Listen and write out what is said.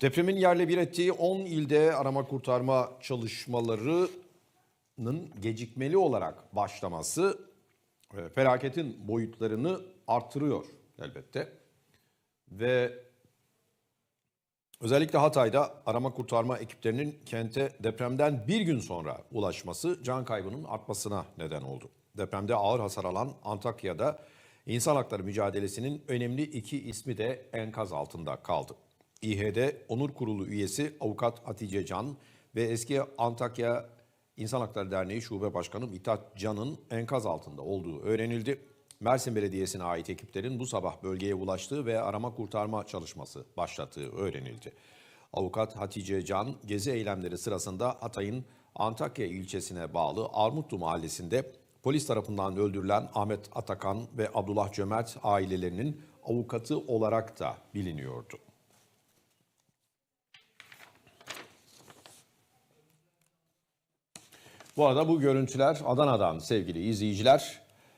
Depremin yerle bir ettiği 10 ilde arama kurtarma çalışmalarının gecikmeli olarak başlaması e, felaketin boyutlarını artırıyor elbette. Ve özellikle Hatay'da arama kurtarma ekiplerinin kente depremden bir gün sonra ulaşması can kaybının artmasına neden oldu. Depremde ağır hasar alan Antakya'da insan hakları mücadelesinin önemli iki ismi de enkaz altında kaldı. İHD Onur Kurulu üyesi avukat Hatice Can ve eski Antakya İnsan Hakları Derneği Şube Başkanı Mithat Can'ın enkaz altında olduğu öğrenildi. Mersin Belediyesi'ne ait ekiplerin bu sabah bölgeye ulaştığı ve arama kurtarma çalışması başlattığı öğrenildi. Avukat Hatice Can, gezi eylemleri sırasında Hatay'ın Antakya ilçesine bağlı Armutlu mahallesinde polis tarafından öldürülen Ahmet Atakan ve Abdullah Cömert ailelerinin avukatı olarak da biliniyordu. Bu arada bu görüntüler Adana'dan sevgili izleyiciler.